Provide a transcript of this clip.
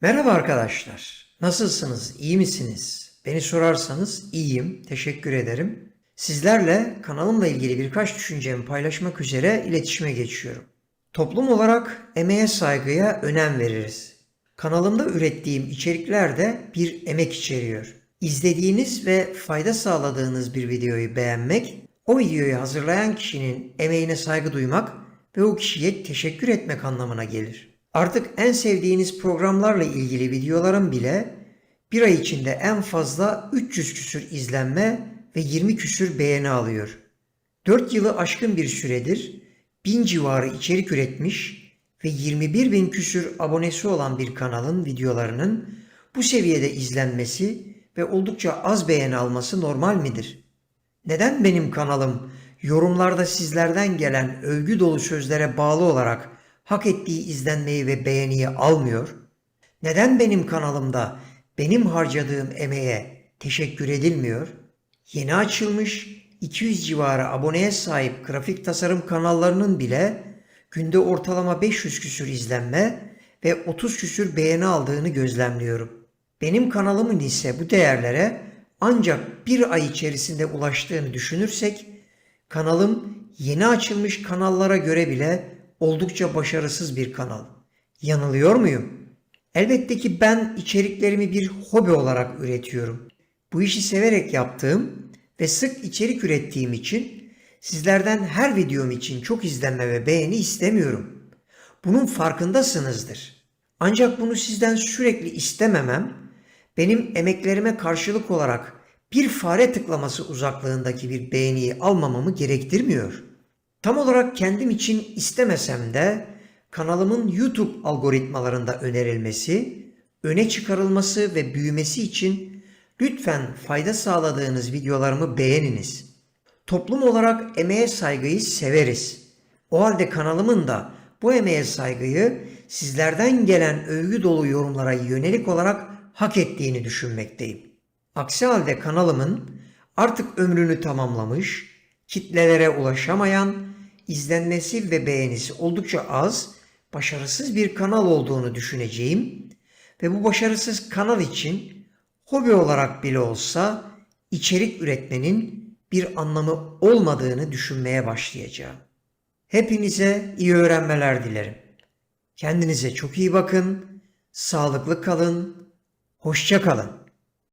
Merhaba arkadaşlar. Nasılsınız? İyi misiniz? Beni sorarsanız iyiyim. Teşekkür ederim. Sizlerle kanalımla ilgili birkaç düşüncemi paylaşmak üzere iletişime geçiyorum. Toplum olarak emeğe saygıya önem veririz. Kanalımda ürettiğim içerikler de bir emek içeriyor. İzlediğiniz ve fayda sağladığınız bir videoyu beğenmek, o videoyu hazırlayan kişinin emeğine saygı duymak ve o kişiye teşekkür etmek anlamına gelir. Artık en sevdiğiniz programlarla ilgili videolarım bile bir ay içinde en fazla 300 küsür izlenme ve 20 küsür beğeni alıyor. 4 yılı aşkın bir süredir 1000 civarı içerik üretmiş ve 21 bin küsür abonesi olan bir kanalın videolarının bu seviyede izlenmesi ve oldukça az beğeni alması normal midir? Neden benim kanalım yorumlarda sizlerden gelen övgü dolu sözlere bağlı olarak hak ettiği izlenmeyi ve beğeniyi almıyor? Neden benim kanalımda benim harcadığım emeğe teşekkür edilmiyor? Yeni açılmış 200 civarı aboneye sahip grafik tasarım kanallarının bile günde ortalama 500 küsür izlenme ve 30 küsür beğeni aldığını gözlemliyorum. Benim kanalımın ise bu değerlere ancak bir ay içerisinde ulaştığını düşünürsek kanalım yeni açılmış kanallara göre bile oldukça başarısız bir kanal. Yanılıyor muyum? Elbette ki ben içeriklerimi bir hobi olarak üretiyorum. Bu işi severek yaptığım ve sık içerik ürettiğim için sizlerden her videom için çok izlenme ve beğeni istemiyorum. Bunun farkındasınızdır. Ancak bunu sizden sürekli istememem benim emeklerime karşılık olarak bir fare tıklaması uzaklığındaki bir beğeniyi almamamı gerektirmiyor. Tam olarak kendim için istemesem de kanalımın YouTube algoritmalarında önerilmesi, öne çıkarılması ve büyümesi için lütfen fayda sağladığınız videolarımı beğeniniz. Toplum olarak emeğe saygıyı severiz. O halde kanalımın da bu emeğe saygıyı sizlerden gelen övgü dolu yorumlara yönelik olarak hak ettiğini düşünmekteyim. Aksi halde kanalımın artık ömrünü tamamlamış, kitlelere ulaşamayan, izlenmesi ve beğenisi oldukça az, başarısız bir kanal olduğunu düşüneceğim ve bu başarısız kanal için hobi olarak bile olsa içerik üretmenin bir anlamı olmadığını düşünmeye başlayacağım. Hepinize iyi öğrenmeler dilerim. Kendinize çok iyi bakın, sağlıklı kalın, hoşça kalın.